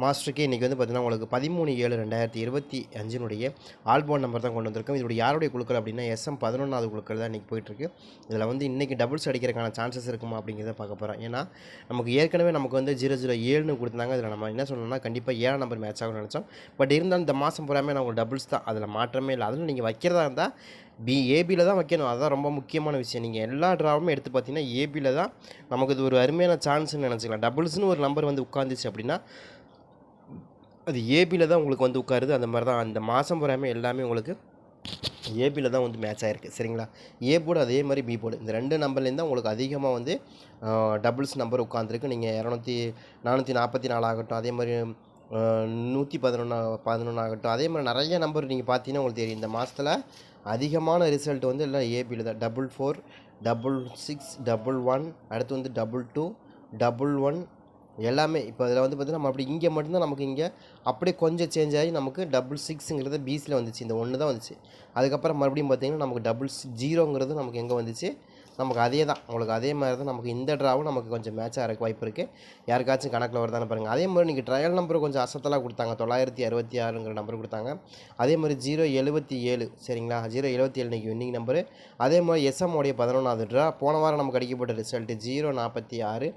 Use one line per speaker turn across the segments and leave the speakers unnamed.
மாஸ்டருக்கு இன்றைக்கி வந்து பார்த்தீங்கன்னா உங்களுக்கு பதிமூணு ஏழு ரெண்டாயிரத்தி இருபத்தி அஞ்சினுடைய ஆல்போன் நம்பர் தான் கொண்டு வந்திருக்கோம். இதோட யாருடைய குழுக்கள் அப்படின்னா எஸ்எம் பதினொன்றாவது குழுக்கள் தான் இன்றைக்கி போயிட்டுருக்கு. இதில் வந்து இன்றைக்கி டபுள்ஸ் அடிக்கிறதுக்கான சான்சஸ் இருக்குமா அப்படிங்கிறத பார்க்க போகிறோம் ஏன்னா நமக்கு ஏற்கனவே நமக்கு வந்து ஜீரோ ஜீரோ ஏழுன்னு கொடுத்தாங்க. இதில் நம்ம என்ன சொல்லணும்னா கண்டிப்பாக ஏழாம் நம்பர் மேட்ச் ஆகும்னு நினச்சோம். பட் இருந்தாலும் இந்த மாதம் பூராமே நமக்கு டபுள்ஸ் தான். அதில் மாற்றமே இல்லை. அதில் நீங்கள் வைக்கிறதா இருந்தால் பி ஏபியில் தான் வைக்கணும். அதுதான் ரொம்ப முக்கியமான விஷயம். நீங்கள் எல்லா ட்ராவுமே எடுத்து பார்த்தீங்கன்னா ஏபியில் தான் நமக்கு இது ஒரு அருமையான சான்ஸ்னு நினச்சிக்கலாம். டபுள்ஸ்னு ஒரு நம்பர் வந்து உட்காந்துச்சு அப்படின்னா அது ஏபியில் தான் உங்களுக்கு வந்து உட்காருது. அந்த மாதிரி தான். அந்த மாதம் பூராமே எல்லாமே உங்களுக்கு ஏபியில் தான் வந்து மேட்ச் ஆகிருக்கு சரிங்களா? ஏ போர்டு அதே மாதிரி பி போர்டு இந்த ரெண்டு நம்பர்லேருந்து தான் உங்களுக்கு அதிகமாக வந்து டபுள்ஸ் நம்பர் உட்காந்துருக்கு நீங்கள் இரநூத்தி நானூற்றி நாற்பத்தி நாலு ஆகட்டும் அதே மாதிரி நூற்றி பதினொன்று பதினொன்று ஆகட்டும் அதே மாதிரி நிறைய நம்பர் நீங்கள் பார்த்தீங்கன்னா உங்களுக்கு தெரியும். இந்த மாதத்தில் அதிகமான ரிசல்ட் வந்து எல்லாம் ஏபியில் தான். Double four double six double one அடுத்து வந்து டபுள் டூ டபுள் ஒன் எல்லாமே. இப்போ அதில் வந்து பார்த்தீங்கன்னா நம்ம அப்படி இங்கே மட்டும்தான் நமக்கு இங்கே அப்படியே கொஞ்சம் சேஞ்ச் ஆகி நமக்கு டபுள் சிக்ஸுங்கிறது பிஸியில் வந்துச்சு. இந்த ஒன்று தான் வந்துச்சு. அதுக்கப்புறம் மறுபடியும் பார்த்தீங்கன்னா நமக்கு டபுள் ஜீரோங்கிறது நமக்கு எங்கே வந்துச்சு? நமக்கு அதே தான். உங்களுக்கு அதே மாதிரி தான் நமக்கு இந்த ட்ராவும் நமக்கு கொஞ்சம் மேட்சாக இருக்க வாய்ப்பு இருக்குது யாருக்காச்சும் கணக்கில் வருதானே பாருங்கள் அதே மாதிரி நீங்கள் ட்ரையல் நம்பர் கொஞ்சம் அசத்தலாக கொடுத்தாங்க. தொள்ளாயிரத்தி அறுபத்தி ஆறுங்கிற நம்பர் கொடுத்தாங்க. அதே மாதிரி ஜீரோ எழுபத்தி ஏழு சரிங்களா? ஜீரோ எழுபத்தி ஏழு இன்றைக்கி வின்னிங் நம்பரு அதே மாதிரி எஸ்எம் உடைய பதினொன்றாவது ட்ரா போன வாரம் நமக்கு அடிக்கப்பட்ட ரிசல்ட்டு ஜீரோ நாற்பத்தி ஆறு.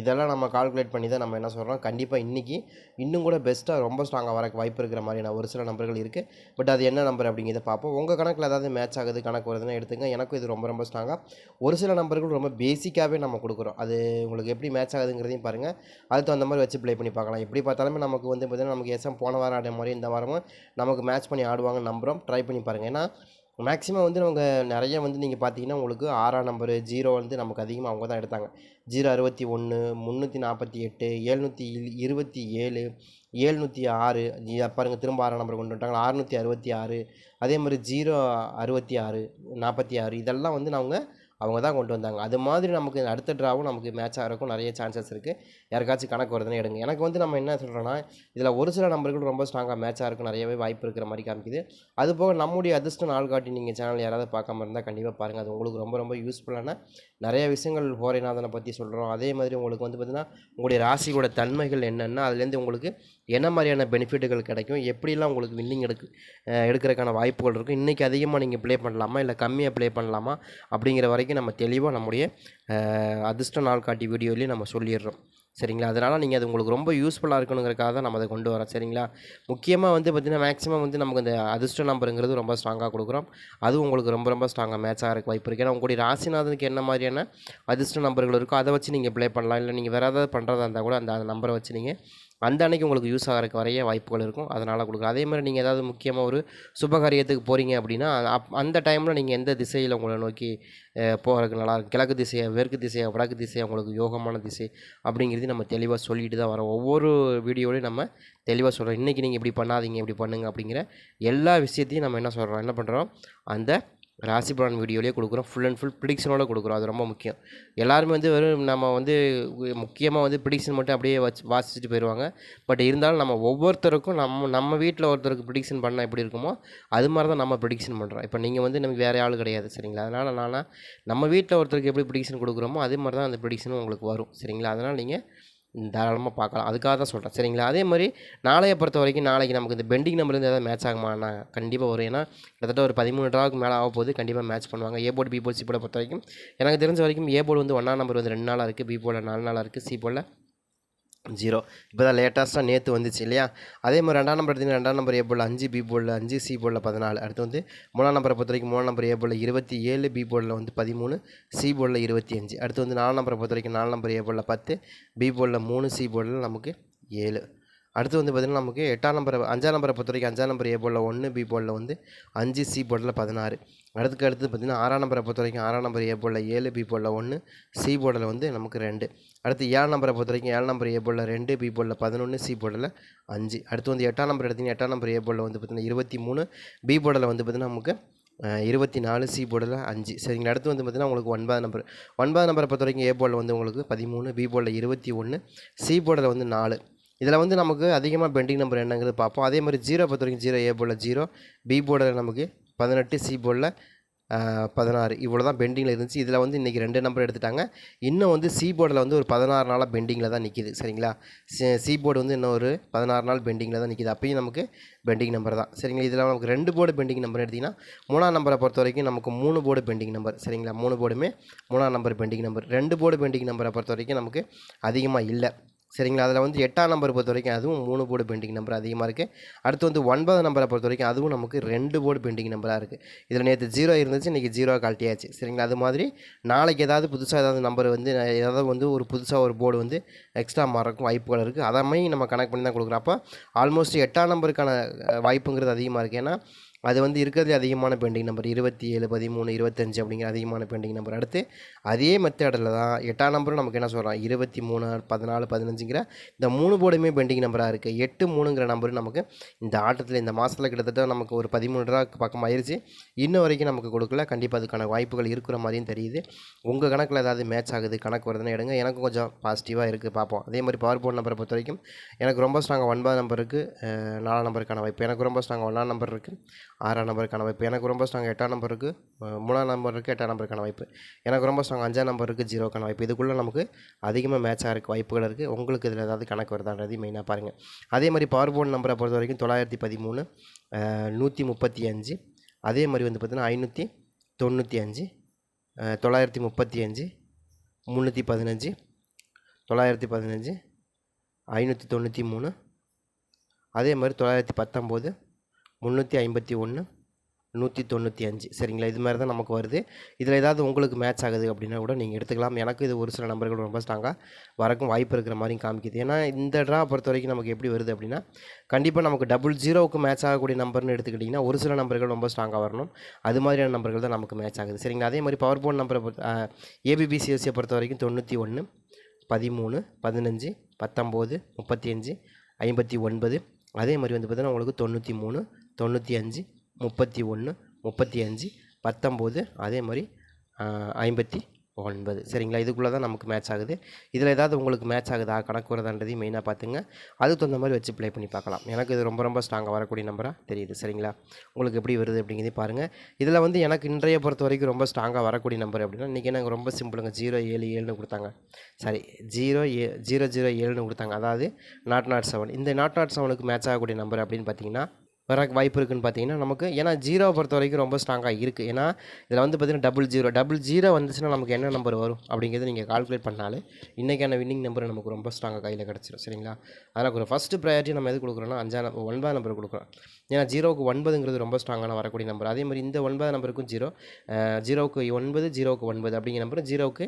இதெல்லாம் நம்ம கால்குலேட் பண்ணி தான் நம்ம என்ன சொல்கிறோம் கண்டிப்பாக இன்றைக்கி இன்னும் கூட பெஸ்ட்டாக ரொம்ப ஸ்ட்ராங்காக வரக்கு வாய்ப்பு இருக்கிற மாதிரியான ஒரு சில நம்பர்கள் இருக்குது பட் அது என்ன நம்பர் அப்படிங்கிறத பார்ப்போம். உங்கள் கணக்கில் ஏதாவது மேட்ச் ஆகுது கணக்கு வருதுன்னா எடுத்துங்க. எனக்கும் இது ரொம்ப ரொம்ப ஸ்ட்ராங்காக ஒரு சில நம்பர்கள் ரொம்ப பேசிக்காகவே நம்ம கொடுக்குறோம். அது உங்களுக்கு எப்படி மேட்ச் ஆகுதுங்கிறதையும் பாருங்கள் அதுக்கு தகுந்த மாதிரி வச்சு ப்ளே பண்ணி பார்க்கலாம். எப்படி பார்த்தாலுமே நமக்கு வந்து பார்த்திங்கன்னா நமக்கு எஸ்எம் போன வாரம் ஆடிய மாதிரி இந்த வாரமும் நமக்கு மேட்ச் பண்ணி ஆடுவாங்க நம்புகிறோம் ட்ரை பண்ணி பாருங்கள் ஏன்னா மேக்ஸிமம் வந்து நமக்கு நிறைய வந்து நீங்கள் பார்த்தீங்கன்னா உங்களுக்கு ஆறாம் நம்பரு ஜீரோ வந்து நமக்கு அதிகமாக அவங்க தான் எடுத்தாங்க. ஜீரோ அறுபத்தி ஒன்று முந்நூற்றி நாற்பத்தி எட்டு ஏழ்நூற்றி இருபத்தி ஏழு ஏழ்நூற்றி ஆறு பாருங்கள் திரும்ப ஆறாம் நம்பர் கொண்டு வந்துட்டாங்க. அறுநூற்றி அறுபத்தி ஆறு அதே மாதிரி ஜீரோ அறுபத்தி ஆறு நாற்பத்தி ஆறு இதெல்லாம் வந்து நாங்கள் அவங்க தான் கொண்டு வந்தாங்க. அது மாதிரி நமக்கு அடுத்த ட்ராவும் நமக்கு மேட்ச் ஆகிறக்கும் நிறைய சான்சஸ் இருக்குது யாருக்காச்சும் கணக்கு வருதுன்னு எடுங்க. எனக்கு வந்து நம்ம என்ன சொல்கிறோன்னா இதில் ஒரு சில நம்பர்கள் ரொம்ப ஸ்ட்ராங்காக மேட்ச் ஆகிறக்கும் நிறையவே வாய்ப்பு இருக்கிற மாதிரி காமிக்குது. அது போக நம்முடைய அதிர்ஷ்டம் நாள் காட்டி நீங்கள் சேனல் யாராவது பார்க்காம இருந்தால் கண்டிப்பாக பாருங்கள் அது உங்களுக்கு ரொம்ப ரொம்ப யூஸ்ஃபுல்லான நிறைய விஷயங்கள் ஹோரைநாதனை பற்றி சொல்கிறோம் அதே மாதிரி உங்களுக்கு வந்து பார்த்திங்கன்னா உங்களுடைய ராசியோட தன்மைகள் என்னென்னா அதுலேருந்து உங்களுக்கு என்ன மாதிரியான பெனிஃபிட்டுகள் கிடைக்கும்? எப்படிலாம் உங்களுக்கு வின்னிங் எடுக்கு எடுக்கிறதுக்கான வாய்ப்புகள் இருக்கும் இன்றைக்கி அதிகமாக நீங்கள் ப்ளே பண்ணலாமா? இல்லை கம்மியாக ப்ளே பண்ணலாமா? அப்படிங்கிற வரைக்கும் நம்ம தெளிவாக நம்முடைய அதிர்ஷ்ட நாள் காட்டி வீடியோலேயும் நம்ம சொல்லிடுறோம். சரிங்களா? அதனால் நீங்கள் அது உங்களுக்கு ரொம்ப யூஸ்ஃபுல்லாக இருக்கணுங்கிறக்காக தான் நம்ம அதை கொண்டு வரோம் சரிங்களா? முக்கியமாக வந்து பார்த்திங்கன்னா மேக்ஸிமம் வந்து நமக்கு இந்த அதிர்ஷ்ட நம்பருங்கிறது ரொம்ப ஸ்ட்ராங்காக கொடுக்குறோம். அது உங்களுக்கு ரொம்ப ரொம்ப ஸ்ட்ராங்காக மேட்ச் ஆகிறக்கு வாய்ப்பு இருக்குது ஏன்னா உங்களுடைய ராசிநாதனுக்கு என்ன மாதிரியான அதிர்ஷ்ட நம்பர்கள் இருக்கோ அதை வச்சு நீங்கள் ப்ளே பண்ணலாம். இல்லை நீங்கள் வேறு ஏதாவது பண்ணுறதா இருந்தால் கூட அந்த நம்பரை வச்சு நீங்கள் அந்த அன்னைக்கு உங்களுக்கு யூஸ் ஆகிறதுக்கு வரைய வாய்ப்புகள் இருக்கும். அதனால் கொடுக்குறோம் அதே மாதிரி நீங்கள் ஏதாவது முக்கியமாக ஒரு சுபகாரியத்துக்கு போகிறீங்க அப்படின்னா அப் அந்த டைமில் நீங்கள் எந்த திசையில் உங்களை நோக்கி போகிறதுக்கு நல்லாயிருக்கும் கிழக்கு திசையை மேற்கு திசையாக வடக்கு திசையாக உங்களுக்கு யோகமான திசை அப்படிங்கிறது நம்ம தெளிவாக சொல்லிட்டு தான் வரோம். ஒவ்வொரு வீடியோலையும் நம்ம தெளிவாக சொல்கிறோம் இன்றைக்கி நீங்கள் இப்படி பண்ணாதீங்க இப்படி பண்ணுங்க அப்படிங்கிற எல்லா விஷயத்தையும் நம்ம என்ன சொல்கிறோம் என்ன பண்ணுறோம் அந்த ராசி பலன் வீடியோலேயே கொடுக்குறோம். ஃபுல் அண்ட் ஃபுல் ப்ரிடிக்ஷனோட கொடுக்குறோம். அது ரொம்ப முக்கியம். எல்லாருமே வந்து வெறும் நம்ம வந்து முக்கியமாக வந்து ப்ரிடிக்ஷன் மட்டும் அப்படியே வச்சு வாசிச்சுட்டு போயிடுவாங்க பட் இருந்தாலும் நம்ம ஒவ்வொருத்தருக்கும் நம்ம நம்ம வீட்டில் ஒருத்தருக்கு ப்ரிடிக்ஷன் பண்ணால் எப்படி இருக்குமோ அது மாதிரி தான் நம்ம ப்ரிடிக்ஷன் பண்ணுறோம் இப்போ நீங்கள் வந்து நமக்கு வேறு ஆள் கிடையாது சரிங்களா? அதனால் நான் நம்ம வீட்டில் ஒருத்தருக்கு எப்படி ப்ரிடிக்ஷன் கொடுக்குறோமோ அதே மாதிரி தான் அந்த ப்ரிடிக்ஷனும் உங்களுக்கு வரும் சரிங்களா? அதனால் நீங்கள் தாராளமாக பார்க்கலாம். அதுக்காக தான் சொல்கிறேன் சரிங்களா? அதே மாதிரி நாளையை பொறுத்த வரைக்கும் நாளைக்கு நமக்கு இந்த பெண்டிங் நம்பர்லேருந்து ஏதாவது மேட்ச் ஆகுமாண்ணா கண்டிப்பாக வரும். ஏன்னா கிட்டத்தட்ட ஒரு பதிமூணு ட்ராவுக்கு மேலே ஆக போது கண்டிப்பாக மேட்ச் பண்ணுவாங்க. A board B board C போர்டை பொறுத்த வரைக்கும். எனக்கு தெரிஞ்ச வரைக்கும் ஏ போர்டு வந்து ஒன்றா நம்பர் வந்து ரெண்டு நாளாக இருக்குது பி போர்டில் நாலு நாளாக இருக்குது சி போர்டில் ஜீரோ. இப்போ தான் லேட்டஸ்ட்டாக நேற்று வந்துச்சு இல்லையா? அதே மாதிரி ரெண்டாம் நம்பர் எடுத்திங்கன்னா ரெண்டாம் நம்பர் ஏ போல் அஞ்சு பி போர்டில் அஞ்சு சி போர்டில் பதினாலு. அடுத்து வந்து மூணாம் நம்பரை பொறுத்த வரைக்கும் மூணாம் நம்பர் ஏ போர்டில் இருபத்தி ஏழு பி போர்டில் வந்து பதிமூணு சி போலில் இருபத்தி அஞ்சு. அடுத்து வந்து நாலாம் நம்பரை பொறுத்த வரைக்கும் நாலு நம்பர் ஏ போலில் பத்து பி போலில் மூணு சி போலில் நமக்கு ஏழு. அடுத்து வந்து பார்த்திங்கன்னா நமக்கு எட்டாம் நம்பரை அஞ்சாம் நம்பரை பொறுத்த வரைக்கும் அஞ்சாம் நம்பர் ஏ போர்டில் ஒன்று பி போர்டில் வந்து அஞ்சு சி போர்டில் பதினாறு. அடுத்துக்கு அடுத்து பார்த்திங்கன்னா ஆறாம் நம்பரை பொறுத்த வரைக்கும் ஆறாம் நம்பர் ஏ போர்டில் ஏழு பி போர்டில் ஒன்று சி போர்டில் வந்து நமக்கு ரெண்டு. அடுத்து ஏழு நம்பரை பொறுத்த வரைக்கும் ஏழு நம்பர் ஏ போர்டில் ரெண்டு பி போர்டில் பதினொன்று சி போர்டில் அஞ்சு. அடுத்து வந்து எட்டாம் நம்பர் எடுத்திங்கன்னா எட்டாம் நம்பர் ஏ போர்டில் வந்து பார்த்திங்கன்னா இருபத்தி மூணு பி போர்டில் வந்து பார்த்திங்கன்னா நமக்கு இருபத்தி நாலு சி போர்டில் அஞ்சு. சரிங்களா? அடுத்து வந்து பார்த்திங்கன்னா உங்களுக்கு ஒன்பது நம்பர் ஒன்பது நம்பரை பொறுத்த வரைக்கும் ஏ போர்டில் வந்து உங்களுக்கு பதிமூணு பி போர்டில் இருபத்தி ஒன்று சி போர்டில் வந்து நாலு. இதில் வந்து நமக்கு அதிகமாக பெண்டிங் நம்பர் என்னங்கிறது பார்ப்போம். அதே மாதிரி ஜீரோ பொறுத்த வரைக்கும் ஜீரோ ஏ போர்டில் ஜீரோ பி போர்டில் நமக்கு பதினெட்டு சி போர்டில் பதினாறு. இவ்வளோ தான் பெண்டிங்கில் இருந்துச்சு. இதில் வந்து இன்றைக்கி ரெண்டு நம்பர் எடுத்துட்டாங்க. இன்னும் வந்து சி போர்டில் வந்து ஒரு பதினாறு நாளாக பெண்டிங்கில் தான் நிற்கிது சரிங்களா? சி போர்டு வந்து இன்னும் ஒரு பதினாறு நாள் பெண்டிங்கில் தான் நிற்கிது அப்பயும் நமக்கு பெண்டிங் நம்பர் தான். சரிங்களா? இதில் நமக்கு ரெண்டு போர்டு பெண்டிங் நம்பர் எடுத்திங்கன்னா மூணாம் நம்பரை பொறுத்த வரைக்கும் நமக்கு மூணு போர்டு பெண்டிங் நம்பர் சரிங்களா? மூணு போர்டுமே மூணாம் நம்பர் பெண்டிங் நம்பர் ரெண்டு போர்டு பெண்டிங் நம்பரை பொறுத்த வரைக்கும் நமக்கு அதிகமாக இல்லை. சரிங்களா? அதில் வந்து எட்டாம் நம்பர் பொறுத்த வரைக்கும் அதுவும் மூணு போர்டு பெண்டிங் நம்பர் அதிகமாக இருக்குது அடுத்து வந்து ஒன்பது நம்பரை பொறுத்த வரைக்கும் அதுவும் நமக்கு ரெண்டு போர்டு பெண்டிங் நம்பராக இருக்குது இதில் நேற்று ஜீரோ இருந்துச்சு இன்றைக்கி ஜீரோ கழட்டியாச்சு. சரிங்களா? அது மாதிரி நாளைக்கு ஏதாவது புதுசாக ஏதாவது நம்பர் வந்து ஏதாவது வந்து ஒரு புதுசாக ஒரு போர்டு வந்து எக்ஸ்ட்ரா மாறக்கும் வாய்ப்புகள் இருக்குது அதை மாதிரி நம்ம கனெக்ட் பண்ணி தான் கொடுக்குறோம். அப்போ ஆல்மோஸ்ட் எட்டாம் நம்பருக்கான வாய்ப்புங்கிறது அதிகமாக இருக்குது ஏன்னா அது வந்து இருக்கிறதுலே அதிகமான பெண்டிங் நம்பர் இருபத்தி ஏழு பதிமூணு இருபத்தஞ்சு அப்படிங்கிற அதிகமான பெண்டிங் நம்பர் அடுத்து அதே மெத்தடில் தான் எட்டாம் நம்பரும் நமக்கு என்ன சொல்கிறோம் இருபத்தி மூணு பதினாலு பதினஞ்சுங்கிற இந்த மூணு போர்டுமே பெண்டிங் நம்பராக இருக்குது எட்டு மூணுங்கிற நம்பர் நமக்கு இந்த ஆட்டத்தில் இந்த மாதத்தில் கிட்டத்தட்ட நமக்கு ஒரு பதிமூணு ரூபா பக்கம் ஆயிடுச்சு இன்ன வரைக்கும் நமக்கு கொடுக்கல. கண்டிப்பாக அதுக்கான வாய்ப்புகள் இருக்கிற மாதிரியும் தெரியுது. உங்கள் கணக்கில் ஏதாவது மேட்ச் ஆகுது கணக்கு வருதுன்னு எடுங்க. எனக்கும் கொஞ்சம் பாசிட்டிவாக இருக்குது பார்ப்போம். அதே மாதிரி பவர் போர்ட் நம்பரை பொறுத்த வரைக்கும் எனக்கு ரொம்ப ஸ்ட்ராங்காக ஒன்பது நம்பர் இருக்குது நாலாம் நம்பருக்கான வாய்ப்பு. எனக்கு ரொம்ப ஸ்ட்ராங்காக ஒன்றாம் நம்பர் இருக்குது ஆறாம் நம்பருக்கான வாய்ப்பு. எனக்கு ரொம்ப ஸ்ட்ராங் எட்டாம் நம்பர் இருக்குது மூணாம் நம்பர் இருக்குது எட்டாம் நம்பருக்கான வாய்ப்பு. எனக்கு ரொம்ப ஸ்ட்ராங் அஞ்சாம் நம்பர் இருக்குது ஜீரோக்கான வாய்ப்பு. இதுக்குள்ளே நமக்கு அதிகமாக மேட்ச் ஆகிறதுக்கு வாய்ப்புகள் இருக்குது உங்களுக்கு இதில் ஏதாவது கணக்கு வருதான்றதையும் மெயினாக பாருங்கள் அதே மாதிரி பவர் நம்பரை பொறுத்த வரைக்கும் தொள்ளாயிரத்தி பதிமூணு நூற்றி முப்பத்தி அஞ்சு. அதே மாதிரி வந்து பார்த்திங்கன்னா ஐநூற்றி தொண்ணூற்றி அஞ்சு தொள்ளாயிரத்தி முப்பத்தி அஞ்சு முந்நூற்றி பதினஞ்சு தொள்ளாயிரத்தி பதினஞ்சு ஐநூற்றி தொண்ணூற்றி மூணு. அதே மாதிரி தொள்ளாயிரத்தி பத்தொம்போது முந்நூற்றி ஐம்பத்தி ஒன்று நூற்றி தொண்ணூற்றி அஞ்சு. சரிங்களா? இது மாதிரி தான் நமக்கு வருது. இதில் ஏதாவது உங்களுக்கு மேட்ச் ஆகுது அப்படின்னா கூட நீங்கள் எடுத்துக்கலாம். எனக்கு இது ஒரு சில நம்பர்கள் ரொம்ப ஸ்ட்ராங்காக வரக்கும் வாய்ப்பு இருக்கிற மாதிரியும் காமிக்குது. ஏன்னா இந்த ட்ரா பொறுத்த வரைக்கும் நமக்கு எப்படி வருது அப்படின்னா கண்டிப்பாக நமக்கு டபுள் ஜீரோவுக்கு மேட்ச் ஆகக்கூடிய நம்பர்னு எடுத்துக்கிட்டிங்கன்னா ஒரு சில நம்பர்கள் ரொம்ப ஸ்ட்ராங்காக வரணும். அது மாதிரியான நம்பர்கள் தான் நமக்கு மேட்ச் ஆகுது. சரிங்களா? அதே மாதிரி பவர் போன் நம்பரை பொறுத்த ஏபிபிசிஎஸ்சியை பொறுத்த வரைக்கும் தொண்ணூற்றி ஒன்று பதிமூணு பதினஞ்சு பத்தொம்போது முப்பத்தி அஞ்சு ஐம்பத்தி ஒன்பது. அதே மாதிரி வந்து பார்த்தீங்கன்னா உங்களுக்கு தொண்ணூற்றி மூணு தொண்ணூற்றி அஞ்சு முப்பத்தி ஒன்று முப்பத்தி அஞ்சு பத்தொம்போது அதே மாதிரி ஐம்பத்தி ஒன்பது. சரிங்களா? இதுக்குள்ளே தான் நமக்கு மேட்ச் ஆகுது. இதில் ஏதாவது உங்களுக்கு மேட்ச் ஆகுதா? கணக்கு வரதான்றதையும் மெயினாக பார்த்துங்க. அதுக்கு தகுந்த மாதிரி வச்சு ப்ளே பண்ணி பார்க்கலாம். எனக்கு இது ரொம்ப ரொம்ப ஸ்ட்ராங்காக வரக்கூடிய நம்பராக தெரியுது. சரிங்களா? உங்களுக்கு எப்படி வருது அப்படிங்கிறதையும் பாருங்கள் இதில் வந்து எனக்கு இன்றைய பொறுத்த வரைக்கும் ரொம்ப ஸ்ட்ராங்காக வரக்கூடிய நம்பர் அப்படின்னா இன்றைக்கி எனக்கு ரொம்ப சிம்பிளுங்க ஜீரோ ஏழு ஏழுன்னு கொடுத்தாங்க. Sorry zero A zero zero ஏழுன்னு கொடுத்தாங்க. அதாவது நாட் நாட் செவன் இந்த நாட் நாட் செவனுக்கு மேட்ச் ஆகக்கூடிய நம்பர் அப்படின்னு பார்த்தீங்கன்னா வர வாய்ப்பு இருக்குன்னு பார்த்தீங்கன்னா நமக்கு ஏன்னா ஜீரோவை பொறுத்த வரைக்கும் ரொம்ப ஸ்ட்ராங்காக இருக்குது ஏன்னா இதில் வந்து பார்த்தீங்கன்னா டபுள் ஜீரோ டபுள் ஜீரோ வந்துச்சுன்னா நமக்கு என்ன நம்பர் வரும்? அப்படிங்கிறத நீங்கள் கால்குலேட் பண்ணாலே இன்றைக்கான வின்னிங் நம்பர் நமக்கு ரொம்ப ஸ்ட்ராங்காக கையில் கிடச்சிரும். சரிங்களா? அதனால் ஒரு ஃபஸ்ட்டு ப்ரையாரிட்டி நம்ம எது கொடுக்குறோன்னா அஞ்சாம் நம்பர் ஒன்பதாம் நம்பர் கொடுக்குறோம். ஏன்னா ஜீரோவுக்கு ஒன்பதுங்கிறது ரொம்ப ஸ்ட்ராங்கான வரக்கூடிய நம்பர் அதே மாதிரி இந்த ஒன்பதாம் நம்பருக்கும் ஜீரோ ஜீரோவுக்கு ஒன்பது ஜீரோவுக்கு ஒன்பது அப்படிங்கிற நம்பர் ஜீரோவுக்கு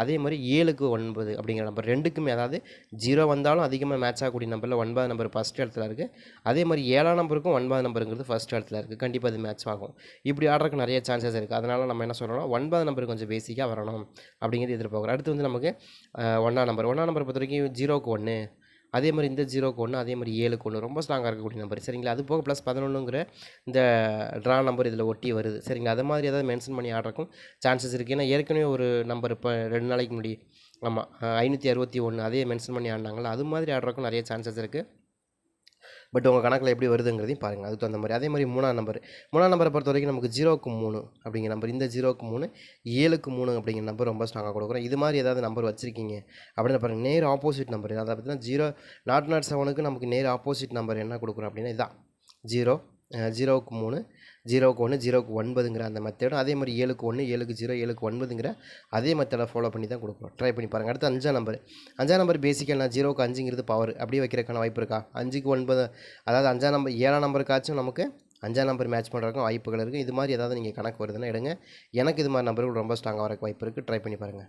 அதே மாதிரி ஏழுக்கு ஒன்பது அப்படிங்கிற நம்பர் ரெண்டுக்குமே அதாவது ஜீரோ வந்தாலும் அதிகமாக மேட்ச் ஆகக்கூடிய நம்பரில் ஒன்பது நம்பர் ஃபஸ்ட் இடத்துல இருக்குது அதே மாதிரி ஏழாம் நம்பருக்கும் ஒன்பது நம்பருங்கிறது ஃபஸ்ட் இடத்துல இருக்குது கண்டிப்பாக அது மேட்ச் ஆகும். இப்படி ஆடுறதுக்கு நிறைய சான்சஸ் இருக்குது அதனால் நம்ம என்ன சொல்கிறோம்னா ஒன்பது நம்பர் கொஞ்சம் பேசிக்காக வரணும் அப்படிங்கிறது எதிர்பார்க்குறோம். அடுத்து வந்து நமக்கு ஒன்றாம் நம்பர் ஒன்றாம் நம்பர் பொறுத்த வரைக்கும் ஜீரோக்கு ஒன்று அதே மாதிரி இந்த ஜீரோக்கு ஒன்று அதே மாதிரி ஏழுக்கு ஒன்று. ரொம்ப ஸ்ட்ராங்காக இருக்கக்கூடிய நம்பர் சரிங்களா? அது போக ப்ளஸ் பதினொன்றுங்கிற இந்த ட்ரா நம்பர் இதில் ஒட்டி வருது. சரிங்களா? அது மாதிரி ஏதாவது மென்ஷன் பண்ணி ஆடுறக்கும் சான்சஸ் இருக்குது ஏன்னா ஏற்கனவே ஒரு நம்பர் இப்போ ரெண்டு நாளைக்கு முன்னாடி ஆமாம் ஐநூற்றி அறுபத்தி ஒன்று அதே மென்ஷன் பண்ணி ஆடினாங்களா அது மாதிரி ஆடுறக்கும் நிறைய சான்சஸ் இருக்குது பட் உங்கள் கணக்கில் எப்படி வருதுங்கிறதையும் பாருங்கள் அதுக்கு தகுந்த மாதிரி. அதே மாதிரி மூணாம் நம்பர். மூணாம் நம்பரை பொறுத்த வரைக்கும் நமக்கு ஜீரோக்கு மூணு அப்படிங்கிற நம்பர். இந்த ஜீரோக்கு மூணு ஏழுக்கு மூணு அப்படிங்கிற நம்பர் ரொம்ப ஸ்ட்ராங்காக கொடுக்குறோம். இது மாதிரி ஏதாவது நம்பர் வச்சுருக்கீங்க அப்படின்னு பாருங்கள் நேர் ஆப்போசிட் நம்பர் அதை பார்த்தீங்கன்னா ஜீரோ நாட் நாட் செவனுக்கு நமக்கு நேர் ஆப்போசிட் நம்பர் என்ன கொடுக்குறோம் அப்படின்னா இதான். ஜீரோ ஜீரோவுக்கு மூணு ஜீரோவுக்கு ஒன்று ஜீரோவுக்கு ஒன்பதுங்கிற அந்த மெத்தடும் அதே மாதிரி ஏழுக்கு ஒன்று ஏழுக்கு ஜீரோ ஏழுக்கு ஒன்பதுங்கிற அதே மெத்தடை ஃபாலோ பண்ணி தான் கொடுக்குறோம் ட்ரை பண்ணி பாருங்கள் அடுத்து அஞ்சாம் நம்பர் அஞ்சாம் நம்பர் பேசிக்காக நான் ஜீரோக்கு அஞ்சுங்கிறது பவர் அப்படியே வைக்கிறதுக்கான வாய்ப்பு இருக்கா? அஞ்சுக்கு ஒன்பது அதாவது அஞ்சாம் நம்பர் ஏழாம் நம்பருக்காச்சும் நமக்கு அஞ்சாம் நம்பர் மேட்ச் பண்ணுறதுக்கும் வாய்ப்புகள் இருக்குது இது மாதிரி ஏதாவது நீங்கள் கணக்கு வருதுன்னா எடுங்க. எனக்கு இது மாதிரி நம்பர்கள் ரொம்ப ஸ்ட்ராங்காக வரக்கு வாய்ப்பு இருக்குது ட்ரை பண்ணி பாருங்கள்